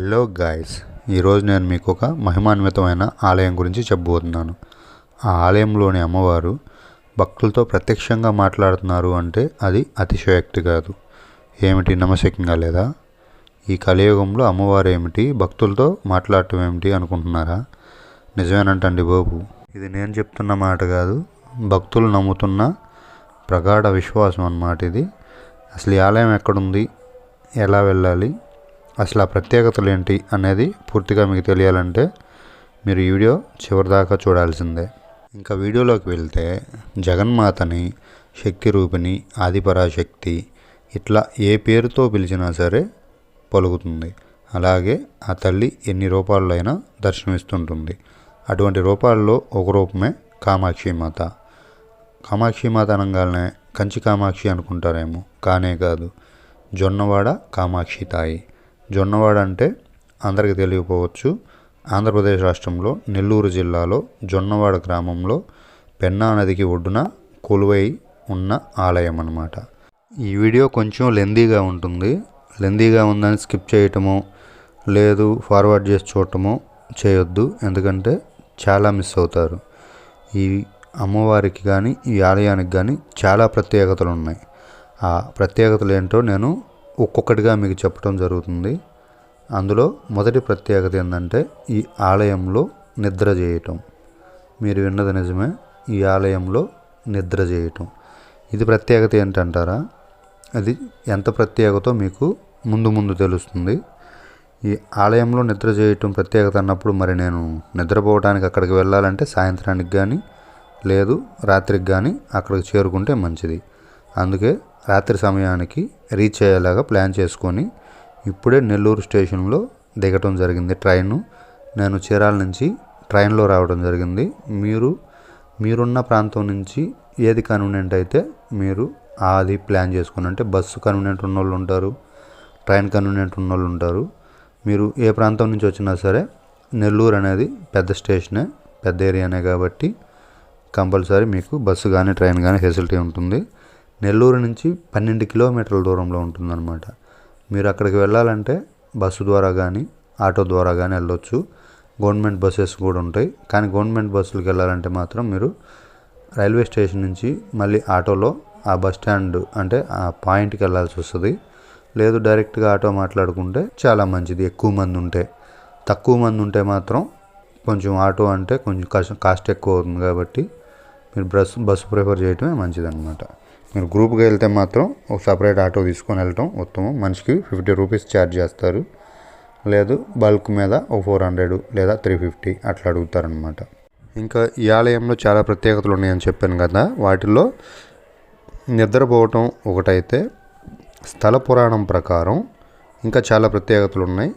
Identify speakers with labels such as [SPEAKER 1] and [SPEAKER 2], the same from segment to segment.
[SPEAKER 1] Hello guys ఈరోజు నేను మీకు ఒక మహిమాన్వితమైన ఆలయం గురించి చెప్పబోతున్నాను. ఆ ఆలయంలోని అమ్మవారు భక్తులతో ప్రత్యక్షంగా మాట్లాడుతున్నారు అంటే అది అతిశయోక్తి కాదు. ఏమిటి నమశక్యంగా లేదా? ఈ కలియుగంలో అమ్మవారు ఏమిటి? భక్తులతో మాట్లాడటం ఏమిటి అనుకుంటున్నారా? నిజమేనంటండి బాబు. ఇది నేను చెప్తున్న మాట కాదు భక్తులు నమ్ముతున్న ప్రగాఢ విశ్వాసం అన్నమాట ఇది. అసలు ఈ ఆలయం ఎక్కడుంది? ఎలా వెళ్ళాలి? అసలు ఆ ప్రత్యేకతలు ఏంటి అనేది పూర్తిగా మీకు తెలియాలంటే మీరు ఈ వీడియో చివరిదాకా చూడాల్సిందే. ఇంకా వీడియోలోకి వెళ్తే జగన్మాతని శక్తి రూపిణి ఆదిపరాశక్తి ఇట్లా ఏ పేరుతో పిలిచినా సరే పలుకుతుంది. అలాగే ఆ తల్లి ఎన్ని రూపాల్లో అయినా దర్శనమిస్తుంటుంది. అటువంటి రూపాల్లో ఒక రూపమే కామాక్షి మాత. కామాక్షి మాత అనగానే కంచి కామాక్షి అనుకుంటారేమో కానే కాదు. జొన్నవాడ కామాక్షి తాయి. జొన్నవాడ అంటే అందరికీ తెలియకపోవచ్చు. ఆంధ్రప్రదేశ్ రాష్ట్రంలో నెల్లూరు జిల్లాలో జొన్నవాడ గ్రామంలో పెన్నా నదికి ఒడ్డున కొలువై ఉన్న ఆలయం అన్నమాట. ఈ వీడియో కొంచెం లెందీగా ఉంటుంది. లెందీగా ఉందని స్కిప్ చేయటము లేదు ఫార్వర్డ్ చేసి చూడటము చేయొద్దు ఎందుకంటే చాలా మిస్ అవుతారు. ఈ అమ్మవారికి కానీ ఈ ఆలయానికి కానీ చాలా ప్రత్యేకతలు ఉన్నాయి. ఆ ప్రత్యేకతలు ఏంటో నేను ఒక్కొక్కటిగా మీకు చెప్పడం జరుగుతుంది. అందులో మొదటి ప్రత్యేకత ఏంటంటే ఈ ఆలయంలో నిద్ర చేయటం మీరు విన్నది నిజమే. ఈ ఆలయంలో నిద్ర చేయటం ఇది ప్రత్యేకత ఏంటంటారా? అది ఎంత ప్రత్యేకతో మీకు ముందు ముందు తెలుస్తుంది. ఈ ఆలయంలో నిద్ర చేయటం ప్రత్యేకత అన్నప్పుడు మరి నేను నిద్రపోవడానికి అక్కడికి వెళ్ళాలంటే సాయంత్రానికి కానీ లేదు రాత్రికి కానీ అక్కడికి చేరుకుంటే మంచిది. అందుకే రాత్రి సమయానికి రీచ్ అయ్యేలాగా ప్లాన్ చేసుకొని ఇప్పుడే నెల్లూరు స్టేషన్లో దిగటం జరిగింది ట్రైను. నేను చీరాల నుంచి ట్రైన్లో రావడం జరిగింది. మీరు మీరున్న ప్రాంతం నుంచి ఏది కన్వీనియంట్ అయితే మీరు అది ప్లాన్ చేసుకుని అంటే బస్సు కన్వీనియంట్ ఉన్న వాళ్ళు ఉంటారు ట్రైన్ కన్వీనియంట్ ఉన్న వాళ్ళు ఉంటారు. మీరు ఏ ప్రాంతం నుంచి వచ్చినా సరే నెల్లూరు అనేది పెద్ద స్టేషనే పెద్ద ఏరియానే కాబట్టి కంపల్సరీ మీకు బస్సు కానీ ట్రైన్ కానీ ఫెసిలిటీ ఉంటుంది. నెల్లూరు నుంచి పన్నెండు కిలోమీటర్ల దూరంలో ఉంటుందన్నమాట. మీరు అక్కడికి వెళ్ళాలంటే బస్సు ద్వారా కానీ ఆటో ద్వారా కానీ వెళ్ళొచ్చు. గవర్నమెంట్ బస్సెస్ కూడా ఉంటాయి. కానీ గవర్నమెంట్ బస్సులకు వెళ్ళాలంటే మాత్రం మీరు రైల్వే స్టేషన్ నుంచి మళ్ళీ ఆటోలో ఆ బస్ స్టాండ్ అంటే ఆ పాయింట్కి వెళ్ళాల్సి వస్తుంది. లేదు డైరెక్ట్గా ఆటో మాట్లాడుకుంటే చాలా మంచిది. ఎక్కువ మంది ఉంటే. తక్కువ మంది ఉంటే మాత్రం కొంచెం ఆటో అంటే కొంచెం కాస్ట్ కాస్ట్ ఎక్కువ అవుతుంది కాబట్టి మీరు బస్ బస్సు ప్రిఫర్ చేయటమే మంచిదన్నమాట. మీరు గ్రూప్గా వెళ్తే మాత్రం ఒక సపరేట్ ఆటో తీసుకొని వెళ్ళటం ఉత్తమం. మనిషికి ఫిఫ్టీ రూపీస్ ఛార్జ్ చేస్తారు. లేదు బల్క్ మీద ఒక ఫోర్ హండ్రెడ్ లేదా త్రీ ఫిఫ్టీ అట్లా అడుగుతారనమాట ఇంకా ఈ ఆలయంలో చాలా ప్రత్యేకతలు ఉన్నాయని చెప్పాను కదా. వాటిలో నిద్రపోవటం ఒకటైతే స్థల పురాణం ప్రకారం ఇంకా చాలా ప్రత్యేకతలు ఉన్నాయి.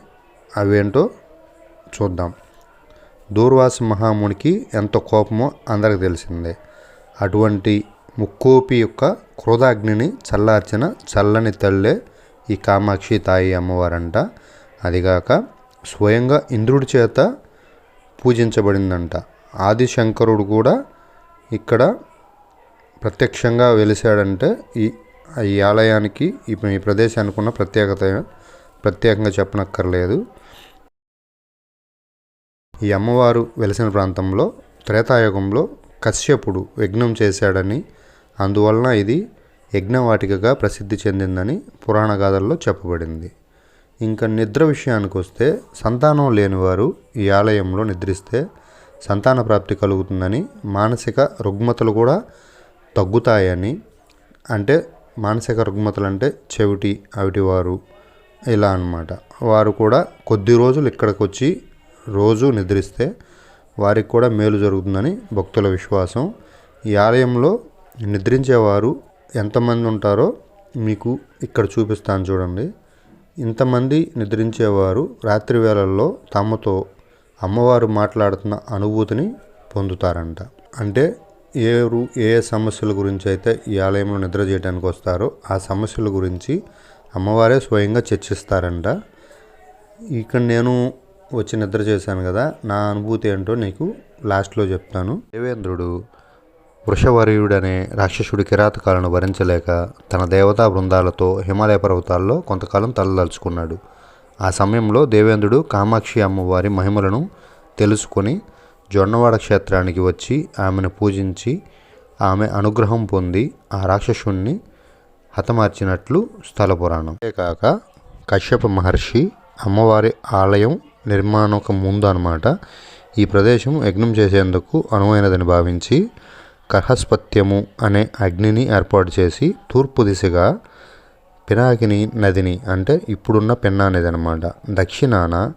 [SPEAKER 1] అవేంటో చూద్దాం. దూర్వాస మహామునికి ఎంత కోపమో అందరికి తెలిసిందే. అటువంటి ముక్కోపి యొక్క క్రోధాగ్నిని చల్లార్చిన చల్లని తల్లే ఈ కామాక్షి తాయి అమ్మవారంట. అదిగాక స్వయంగా ఇంద్రుడి చేత పూజించబడిందంట. ఆదిశంకరుడు కూడా ఇక్కడ ప్రత్యక్షంగా వెలిశాడంటే ఈ ఈ ఆలయానికి ఈ ప్రదేశానికి ఉన్న ప్రత్యేకత ప్రత్యేకంగా చెప్పనక్కర్లేదు. ఈ అమ్మవారు వెలిసిన ప్రాంతంలో త్రేతాయుగంలో కశ్యపుడు యజ్ఞం చేశాడని అందువలన ఇది యజ్ఞవాటికగా ప్రసిద్ధి చెందిందని పురాణ గాథల్లో చెప్పబడింది. ఇంకా నిద్ర విషయానికి వస్తే సంతానం లేనివారు ఈ ఆలయంలో నిద్రిస్తే సంతాన ప్రాప్తి కలుగుతుందని మానసిక రుగ్మతలు కూడా తగ్గుతాయని అంటే మానసిక రుగ్మతలు అంటే చెవిటి అవిటివారు ఇలా అన్నమాట. వారు కూడా కొద్ది రోజులు ఇక్కడికి వచ్చి రోజు నిద్రిస్తే వారికి కూడా మేలు జరుగుతుందని భక్తుల విశ్వాసం. ఈ ఆలయంలో నిద్రించేవారు ఎంతమంది ఉంటారో మీకు ఇక్కడ చూపిస్తాను చూడండి. ఇంతమంది నిద్రించేవారు రాత్రి వేళల్లో తమతో అమ్మవారు మాట్లాడుతున్న అనుభూతిని పొందుతారంట. అంటే ఏ రూ ఏ సమస్యల గురించి అయితే ఈ ఆలయంలో నిద్ర చేయడానికి వస్తారో ఆ సమస్యల గురించి అమ్మవారే స్వయంగా చర్చిస్తారంట. ఇక్కడ నేను వచ్చి నిద్ర చేశాను కదా నా అనుభూతి ఏంటో నీకు లాస్ట్లో చెప్తాను. దేవేంద్రుడు వృషవర్యుడనే రాక్షసుడి కిరాతకాలను భరించలేక తన దేవతా బృందాలతో హిమాలయ పర్వతాల్లో కొంతకాలం తలదలుచుకున్నాడు. ఆ సమయంలో దేవేంద్రుడు కామాక్షి అమ్మవారి మహిమలను తెలుసుకొని జొన్నవాడ క్షేత్రానికి వచ్చి ఆమెను పూజించి ఆమె అనుగ్రహం పొంది ఆ రాక్షసుణ్ణి హతమార్చినట్లు స్థల పురాణం అంతేకాక కశ్యప మహర్షి అమ్మవారి ఆలయం నిర్మాణం ముందు అన్నమాట. ఈ ప్రదేశం యజ్ఞం చేసేందుకు అనువైనదని భావించి కహస్పత్యము అనే అగ్నిని ఏర్పాటు చేసి తూర్పు దిశగా పినాకిని నదిని అంటే ఇప్పుడున్న పెన్నా నది అనమాట దక్షిణాన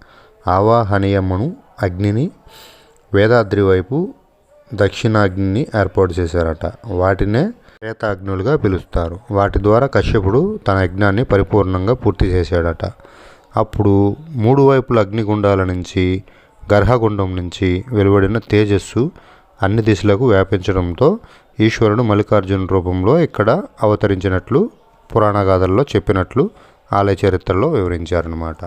[SPEAKER 1] ఆవాహనీయమును అగ్నిని వేదాద్రి వైపు దక్షిణాగ్నిని ఏర్పాటు చేశారట. వాటినే శ్వేతాగ్నులుగా పిలుస్తారు. వాటి ద్వారా కశ్యపుడు తన యజ్ఞాన్ని పరిపూర్ణంగా పూర్తి చేశాడట. అప్పుడు మూడు వైపుల అగ్నిగుండాల నుంచి గర్హగుండం నుంచి వెలువడిన తేజస్సు అన్ని దిశలకు వ్యాపించడంతో ఈశ్వరుడు మల్లికార్జున రూపంలో ఇక్కడ అవతరించినట్లు పురాణగాథల్లో చెప్పినట్లు ఆలయ చరిత్రలో వివరించారనమాట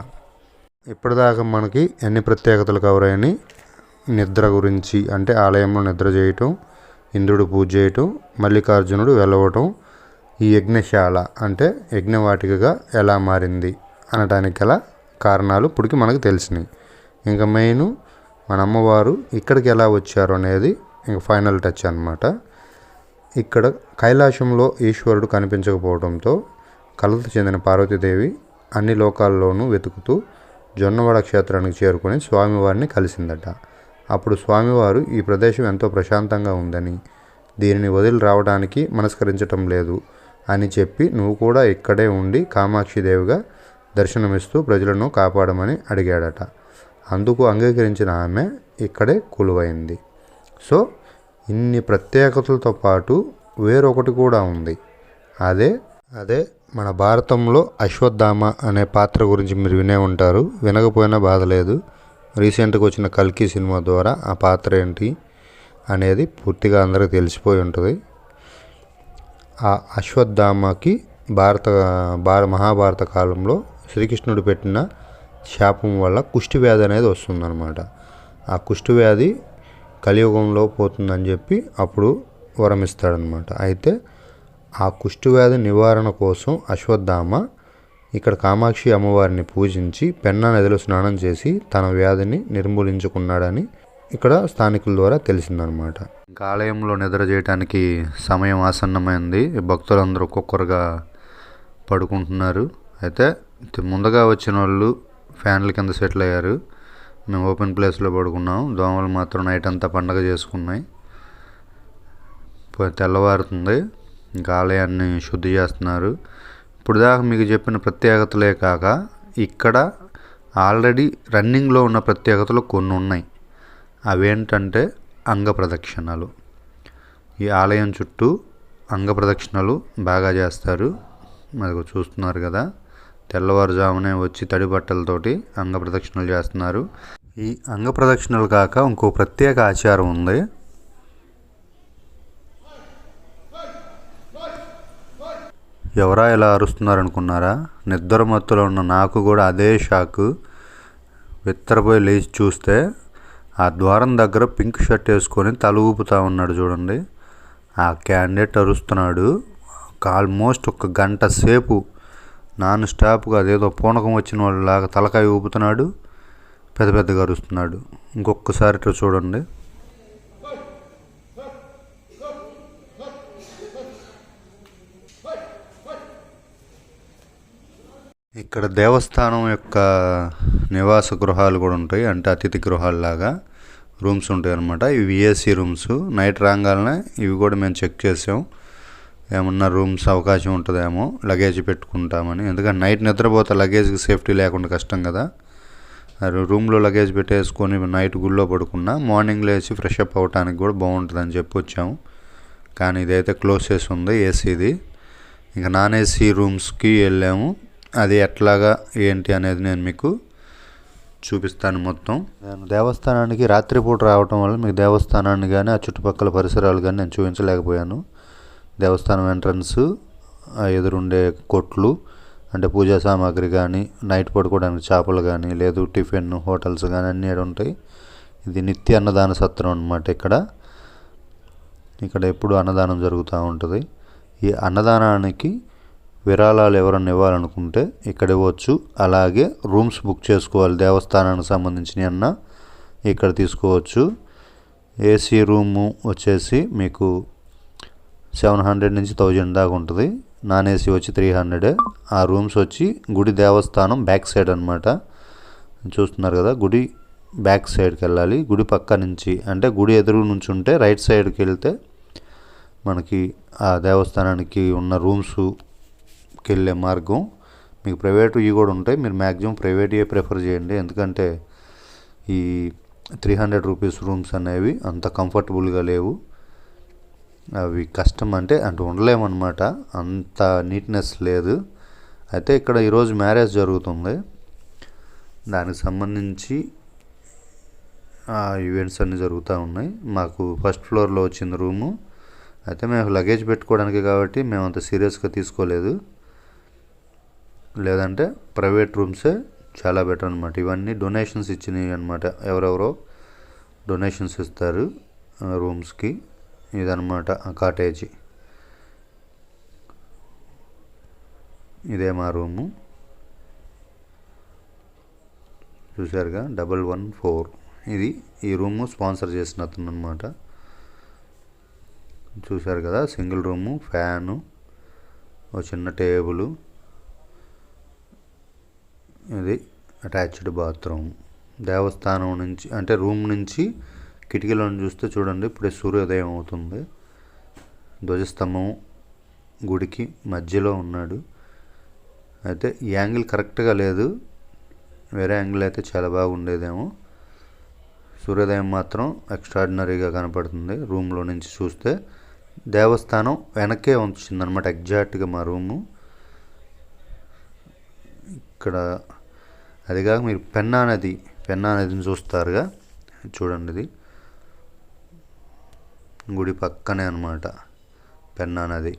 [SPEAKER 1] ఇప్పటిదాకా మనకి ఎన్ని ప్రత్యేకతలు కవర్ అయినాయి నిద్ర గురించి అంటే ఆలయంలో నిద్ర చేయటం ఇంద్రుడు పూజ చేయటం మల్లికార్జునుడు వెళ్ళవటం ఈ యజ్ఞశాల అంటే యజ్ఞవాటికగా ఎలా మారింది అనటానికి గల కారణాలు ఇప్పటికి మనకు తెలిసినాయి ఇంకా మెయిన్ మన అమ్మవారు ఇక్కడికి ఎలా వచ్చారు అనేది ఇంక ఫైనల్ టచ్ అనమాట ఇక్కడ కైలాసంలో ఈశ్వరుడు కనిపించకపోవడంతో కలత చెందిన పార్వతీదేవి అన్ని లోకాల్లోనూ వెతుకుతూ జొన్నవాడ క్షేత్రానికి చేరుకుని స్వామివారిని కలిసిందట. అప్పుడు స్వామివారు ఈ ప్రదేశం ఎంతో ప్రశాంతంగా ఉందని దీనిని వదిలి రావడానికి మనస్కరించటం లేదు అని చెప్పి నువ్వు కూడా ఇక్కడే ఉండి కామాక్షి దేవిగా దర్శనమిస్తూ ప్రజలను కాపాడమని అడిగాడట. అందుకు అంగీకరించిన ఆమె ఇక్కడే కొలువైంది. సో ఇన్ని ప్రత్యేకతలతో పాటు వేరొకటి కూడా ఉంది. అదే అదే మన భారతంలో అశ్వత్థామ అనే పాత్ర గురించి మీరు వినే ఉంటారు. వినకపోయినా బాధ లేదు. రీసెంట్గా వచ్చిన కల్కి సినిమా ద్వారా ఆ పాత్ర ఏంటి అనేది పూర్తిగా అందరికీ తెలిసిపోయి ఉంటుంది. ఆ అశ్వత్థామకి భారత భార మహాభారత కాలంలో శ్రీకృష్ణుడు పెట్టిన శాపం వల్ల కుష్ఠవ్యాధి అనేది వస్తుందన్నమాట. ఆ కుష్ఠవ్యాధి కలియుగంలో పోతుందని చెప్పి అప్పుడు వరమిస్తాడనమాట అయితే ఆ కుష్ఠవ్యాధి నివారణ కోసం అశ్వత్థామ ఇక్కడ కామాక్షి అమ్మవారిని పూజించి పెన్నా నదిలో స్నానం చేసి తన వ్యాధిని నిర్మూలించుకున్నాడని ఇక్కడ స్థానికుల ద్వారా తెలిసిందనమాట ఇంకా ఆలయంలో నిద్ర చేయడానికి సమయం ఆసన్నమైంది. భక్తులందరూ ఒక్కొక్కరుగా పడుకుంటున్నారు. అయితే ముందుగా వచ్చిన వాళ్ళు ఫ్యాన్ల కింద సెటిల్ అయ్యారు. మేము ఓపెన్ ప్లేస్లో పడుకున్నాం. దోమలు మాత్రం నైట్ అంతా పండగ చేసుకున్నాయి. తెల్లవారుతుంది. ఇంకా ఆలయాన్ని శుద్ధి చేస్తున్నారు. ఇప్పుడు దాకా మీకు చెప్పిన ప్రత్యేకతలే కాక ఇక్కడ ఆల్రెడీ రన్నింగ్లో ఉన్న ప్రత్యేకతలు కొన్ని ఉన్నాయి. అవేంటంటే అంగ ప్రదక్షిణలు. ఈ ఆలయం చుట్టూ అంగ ప్రదక్షిణలు బాగా చేస్తారు. మరి చూస్తున్నారు కదా. తెల్లవారుజామునే వచ్చి తడి బట్టలతోటి అంగ ప్రదక్షిణలు చేస్తున్నారు. ఈ అంగ ప్రదక్షిణలు కాక ఇంకో ప్రత్యేక ఆచారం ఉంది. ఎవరా ఇలా అరుస్తున్నారు అనుకున్నారా నిద్ర మత్తులో ఉన్న నాకు కూడా అదే షాక్. విత్తరపోయి లేచి చూస్తే ఆ ద్వారం దగ్గర పింక్ షర్ట్ వేసుకొని తల ఊపుతా ఉన్నాడు చూడండి. ఆ క్యాండిడేట్ అరుస్తున్నాడు. ఆల్మోస్ట్ ఒక గంట సేపు నాన్ స్టాప్గా అదేదో పూనకం వచ్చిన వాళ్ళలాగా తలకాయ ఊపుతున్నాడు పెద్ద పెద్దగా అరుస్తున్నాడు. ఇంకొకసారి ఇట్లా చూడండి. ఇక్కడ దేవస్థానం యొక్క నివాస గృహాలు కూడా ఉంటాయి అంటే అతిథి గృహాలలాగా రూమ్స్ ఉంటాయి అన్నమాట ఇవి ఏసీ రూమ్స్. నైట్ రాగానే ఇవి కూడా మేము చెక్ చేసాం. ఏమన్నా రూమ్స్ అవకాశం ఉంటుందేమో లగేజ్ పెట్టుకుంటామని. ఎందుకంటే నైట్ నిద్రపోతే లగేజ్కి సేఫ్టీ లేకుండా కష్టం కదా. రూమ్లో లగేజ్ పెట్టేసుకొని నైట్ గుళ్ళో పడుకున్నా మార్నింగ్ లేచి ఫ్రెష్ అప్ అవ్వటానికి కూడా బాగుంటుందని చెప్పి వచ్చాము. కానీ ఇదైతే క్లోజ్ చేసి ఉంది ఏసీది ఇంకా నాన్ ఏసీ రూమ్స్కి వెళ్ళాము. అది ఎట్లాగా ఏంటి అనేది నేను మీకు చూపిస్తాను మొత్తం. నేను దేవస్థానానికి రాత్రిపూట రావటం వల్ల మీకు దేవస్థానాన్ని కానీ ఆ చుట్టుపక్కల పరిసరాలు కానీ నేను చూపించలేకపోయాను. దేవస్థానం ఎంట్రన్స్ ఎదురుండే కొట్లు అంటే పూజా సామాగ్రి కానీ నైట్ పడుకోవడానికి చేపలు కానీ లేదు టిఫిన్ హోటల్స్ కానీ అన్నీ ఉంటాయి. ఇది నిత్య అన్నదాన సత్రం అనమాట ఇక్కడ. ఇక్కడ ఎప్పుడు అన్నదానం జరుగుతూ ఉంటుంది. ఈ అన్నదానానికి విరాళాలు ఎవరన్నా ఇవ్వాలనుకుంటే ఇక్కడ ఇవ్వచ్చు. అలాగే రూమ్స్ బుక్ చేసుకోవాలి దేవస్థానానికి సంబంధించిన అన్న ఇక్కడ తీసుకోవచ్చు. ఏసీ రూము వచ్చేసి మీకు సెవెన్ హండ్రెడ్ నుంచి థౌజండ్ దాకా ఉంటుంది. నాన్ ఏసీ వచ్చి త్రీ హండ్రెడ్. ఆ రూమ్స్ వచ్చి గుడి దేవస్థానం బ్యాక్ సైడ్ అనమాట చూస్తున్నారు కదా గుడి బ్యాక్ సైడ్కి వెళ్ళాలి. గుడి పక్క నుంచి అంటే గుడి ఎదురు నుంచి ఉంటే రైట్ సైడ్కి వెళ్తే మనకి ఆ దేవస్థానానికి ఉన్న రూమ్స్కి వెళ్ళే మార్గం. మీకు ప్రైవేట్ ఇవి కూడా ఉంటాయి. మీరు మ్యాక్సిమం ప్రైవేట్ ప్రిఫర్ చేయండి. ఎందుకంటే ఈ త్రీ హండ్రెడ్ రూపీస్ రూమ్స్ అనేవి అంత కంఫర్టబుల్గా లేవు. అవి కష్టం అంటే అంటే ఉండలేమన్నమాట. అంత నీట్నెస్ లేదు. అయితే ఇక్కడ ఈరోజు మ్యారేజ్ జరుగుతుంది. దానికి సంబంధించి ఈవెంట్స్ అన్నీ జరుగుతూ ఉన్నాయి. మాకు ఫస్ట్ ఫ్లోర్లో వచ్చింది రూము. అయితే మేము లగేజ్ పెట్టుకోవడానికి కాబట్టి మేము అంత సీరియస్గా తీసుకోలేదు. లేదంటే ప్రైవేట్ రూమ్సే చాలా బెటర్ అనమాట ఇవన్నీ డొనేషన్స్ ఇచ్చినాయి అనమాట ఎవరెవరో డొనేషన్స్ ఇస్తారు రూమ్స్కి. ఇదనమాట కాటేజీ. ఇదే మా రూము. చూసారుగా డబల్ వన్ ఫోర్. ఇది ఈ రూము స్పాన్సర్ చేసిన అతను అనమాట చూశారు కదా? సింగిల్ రూము ఫ్యాను ఒక చిన్న టేబుల్. ఇది అటాచ్డ్ బాత్రూమ్. దేవస్థానం నుంచి అంటే రూమ్ నుంచి కిటికీలో చూస్తే చూడండి ఇప్పుడే సూర్యోదయం అవుతుంది. ధ్వజస్తంభం గుడికి మధ్యలో ఉన్నాడు. అయితే ఈ యాంగిల్ కరెక్ట్గా లేదు. వేరే యాంగిల్ అయితే చాలా బాగుండేదేమో. సూర్యోదయం మాత్రం ఎక్స్ట్రాడినరీగా కనపడుతుంది. రూమ్లో నుంచి చూస్తే దేవస్థానం వెనకే వచ్చింది ఎగ్జాక్ట్గా మా రూము. ఇక్కడ అదిగాక మీరు పెన్నా నది పెన్నా నదిని చూస్తారుగా. చూడండి ఇది గుడి పక్కనే అనమాట పెన్నా నది.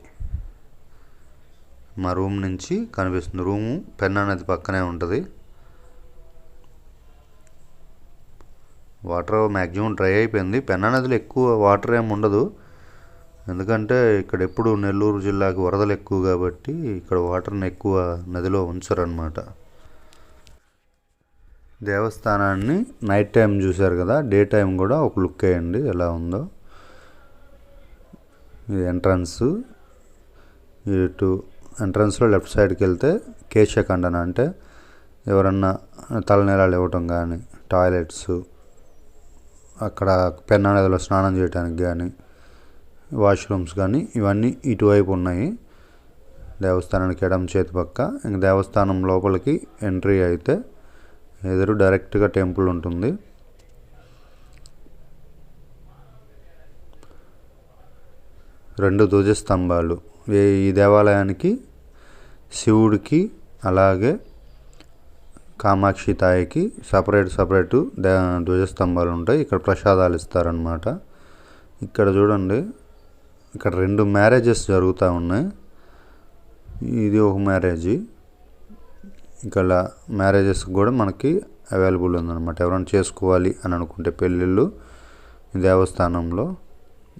[SPEAKER 1] మా రూమ్ నుంచి కనిపిస్తుంది. రూము పెన్నా నది పక్కనే ఉంటుంది. వాటర్ మ్యాక్సిమం డ్రై అయిపోయింది. పెన్నా నదిలో ఎక్కువ వాటర్ ఏమి ఉండదు. ఎందుకంటే ఇక్కడ ఎప్పుడు నెల్లూరు జిల్లాకి వరదలు ఎక్కువ కాబట్టి ఇక్కడ వాటర్ని ఎక్కువ నదిలో ఉంచరనమాట దేవస్థానాన్ని నైట్ టైం చూశారు కదా? డే టైం కూడా ఒక లుక్ వేయండి. ఎలా ఉందో. ఇది ఎంట్రన్స్ ఇటు ఎంట్రన్స్లో లెఫ్ట్ సైడ్కి వెళ్తే కేశఖండన అంటే ఎవరన్నా తలనీలాలు ఇవ్వటం కానీ టాయిలెట్స్ అక్కడ పెన్నా నదిలో స్నానం చేయడానికి కానీ వాష్రూమ్స్ కానీ ఇవన్నీ ఇటువైపు ఉన్నాయి. దేవస్థానానికి ఎడమ చేతి పక్క. ఇంక దేవస్థానం లోపలికి ఎంట్రీ అయితే ఎదురు డైరెక్ట్గా టెంపుల్ ఉంటుంది. రెండు ధ్వజస్తంభాలు. ఈ దేవాలయానికి శివుడికి అలాగే కామాక్షి తాయికి సపరేట్ సపరేటు ధ్వజస్తంభాలు ఉంటాయి. ఇక్కడ ప్రసాదాలు ఇస్తారనమాట ఇక్కడ చూడండి ఇక్కడ రెండు మ్యారేజెస్ జరుగుతూ ఉన్నాయి. ఇది ఒక మ్యారేజ్. ఇక్కడ మ్యారేజెస్ కూడా మనకి అవైలబుల్ ఉందన్నమాట. ఎవరైనా చేసుకోవాలి అని అనుకుంటే పెళ్ళిళ్ళు దేవస్థానంలో.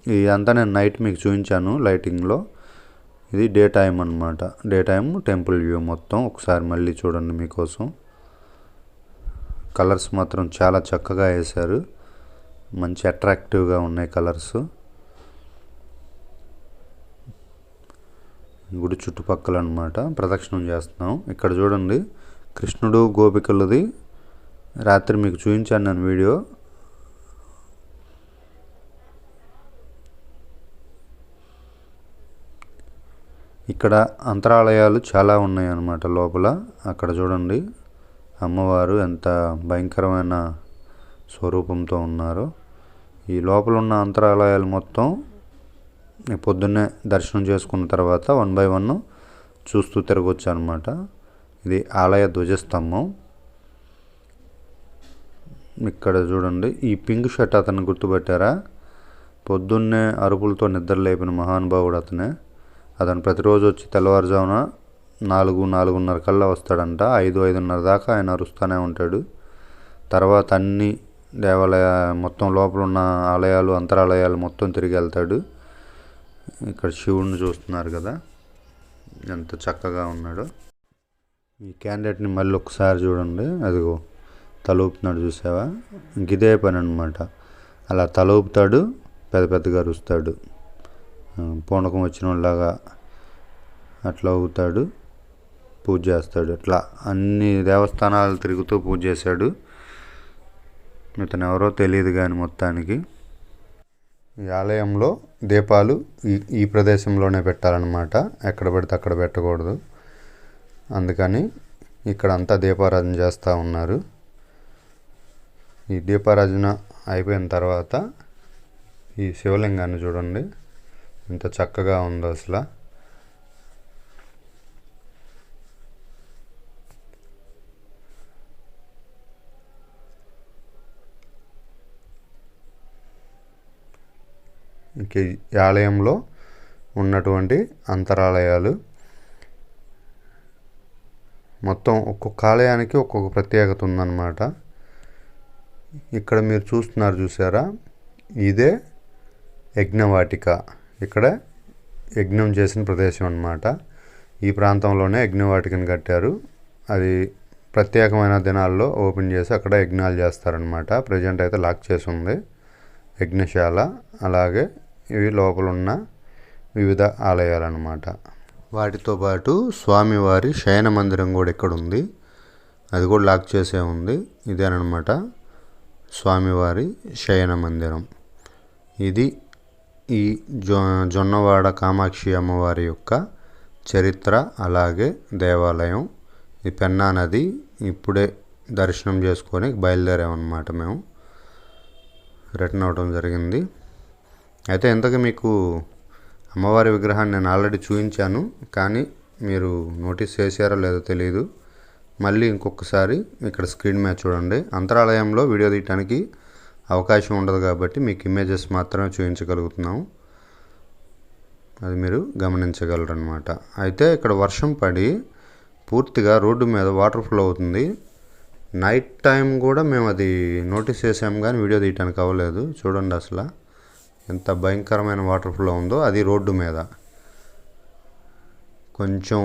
[SPEAKER 1] ఇదంతా నేను నైట్ మీకు చూపించాను లైటింగ్లో. ఇది డే టైం అనమాట డే టైం టెంపుల్ వ్యూ మొత్తం. ఒకసారి మళ్ళీ చూడండి మీకోసం. కలర్స్ మాత్రం చాలా చక్కగా వేశారు. మంచి అట్రాక్టివ్గా ఉన్నాయి కలర్స్. గుడి చుట్టుపక్కల అనమాట ప్రదక్షిణం చేస్తున్నాం. ఇక్కడ చూడండి. కృష్ణుడు గోపికలది. రాత్రి మీకు చూపించాను నేను వీడియో. ఇక్కడ అంతరాలయాలు చాలా ఉన్నాయి అన్నమాట లోపల. అక్కడ చూడండి. అమ్మవారు ఎంత భయంకరమైన స్వరూపంతో ఉన్నారు. ఈ లోపల ఉన్న అంతరాలయాలు మొత్తం పొద్దున్నే దర్శనం చేసుకున్న తర్వాత వన్ బై వన్ చూస్తూ తిరగొచ్చు అనమాట ఇది ఆలయ ధ్వజస్తంభం. ఇక్కడ చూడండి. ఈ పింక్ షర్ట్ అతను గుర్తుపెట్టారా? పొద్దున్నే అరుపులతో నిద్ర లేపిన మహానుభావుడు అతనే. అతను ప్రతిరోజు వచ్చి తెల్లవారుజామున నాలుగు నాలుగున్నర కల్లా వస్తాడంట. ఐదు ఐదున్నర దాకా ఆయన అరుస్తూనే ఉంటాడు. తర్వాత అన్ని దేవాలయ మొత్తం లోపల ఉన్న ఆలయాలు అంతరాలయాలు మొత్తం తిరిగి వెళ్తాడు. ఇక్కడ శివుడిని చూస్తున్నారు కదా. ఎంత చక్కగా ఉన్నాడో. ఈ క్యాండిడేట్ని మళ్ళీ ఒకసారి చూడండి. అదిగో తలూపుతున్నాడు చూసావా? ఇంక ఇదే పని అనమాట అలా తలూపుతాడు పెద్ద పెద్దగా అరుస్తాడు. పూనకం వచ్చిన వాళ్ళలాగా అట్లా అవుతాడు పూజ చేస్తాడు. అట్లా అన్ని దేవస్థానాలు తిరుగుతూ పూజ చేశాడు. ఇతను ఎవరో తెలియదు కానీ మొత్తానికి. ఈ ఆలయంలో దీపాలు ఈ ఈ ప్రదేశంలోనే పెట్టాలన్నమాట. ఎక్కడ పడితే అక్కడ పెట్టకూడదు. అందుకని ఇక్కడ అంతా దీపారాధన చేస్తూ ఉన్నారు. ఈ దీపారాధన అయిపోయిన తర్వాత ఈ శివలింగాన్ని చూడండి. ఎంత చక్కగా ఉందో అసలు. ఇంక ఈ ఆలయంలో ఉన్నటువంటి అంతరాలయాలు. మొత్తం ఒక్కొక్క ఆలయానికి ఒక్కొక్క ప్రత్యేకత ఉందన్నమాట. ఇక్కడ మీరు చూస్తున్నారు చూసారా? ఇదే యజ్ఞవాటిక. ఇక్కడ యజ్ఞం చేసిన ప్రదేశం అన్నమాట. ఈ ప్రాంతంలోనే యజ్ఞవాటికను కట్టారు. అది ప్రత్యేకమైన దినాల్లో ఓపెన్ చేసి అక్కడ యజ్ఞాలు చేస్తారనమాట ప్రజెంట్ అయితే లాక్ చేసి ఉంది. యజ్ఞశాల అలాగే ఇవి లోపల ఉన్న వివిధ ఆలయాలన్నమాట. వాటితో పాటు స్వామివారి శయన మందిరం కూడా ఇక్కడ ఉంది. అది కూడా లాక్ చేసే ఉంది. ఇదేనమాట స్వామివారి శయన మందిరం. ఇది ఈ జొ జొన్నవాడ కామాక్షి అమ్మవారి యొక్క చరిత్ర అలాగే దేవాలయం ఈ పెన్నా నది ఇప్పుడే దర్శనం చేసుకొని బయలుదేరామన్నమాట మేము. రిటర్న్ అవడం జరిగింది. అయితే ఇంతకు మీకు అమ్మవారి విగ్రహాన్ని నేను ఆల్రెడీ చూపించాను కానీ మీరు నోటీస్ చేశారో లేదో తెలియదు మళ్ళీ ఇంకొకసారి ఇక్కడ స్క్రీన్ మీద చూడండి. అంతరాలయంలో వీడియో తీయటానికి అవకాశం ఉండదు కాబట్టి మీకు ఇమేజెస్ మాత్రమే చూపించగలుగుతున్నాము. అది మీరు గమనించగలరు అనమాట అయితే ఇక్కడ వర్షం పడి పూర్తిగా రోడ్డు మీద వాటర్ ఫ్లో అవుతుంది. నైట్ టైం కూడా మేము అది నోటీస్ చేసాము కానీ వీడియో తీయటానికి అవ్వలేదు. చూడండి అసలు ఎంత భయంకరమైన వాటర్ ఫ్లో ఉందో అది రోడ్డు మీద. కొంచెం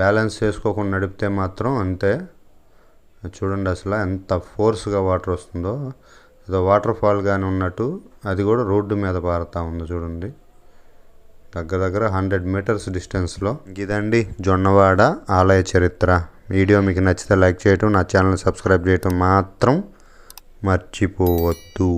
[SPEAKER 1] బ్యాలెన్స్ చేసుకోకుండా నడిపితే మాత్రం అంతే. చూడండి అసలు ఎంత ఫోర్స్గా వాటర్ వస్తుందో. ఏదో వాటర్ ఫాల్ కానీ ఉన్నట్టు అది కూడా రోడ్డు మీద పారుతూ ఉంది చూడండి. దగ్గర దగ్గర హండ్రెడ్ మీటర్స్ డిస్టెన్స్లో ఇదండి జొన్నవాడ ఆలయ చరిత్ర. వీడియో మీకు నచ్చితే లైక్ చేయటం నా ఛానల్ సబ్స్క్రైబ్ చేయటం మాత్రం మర్చిపోవద్దు.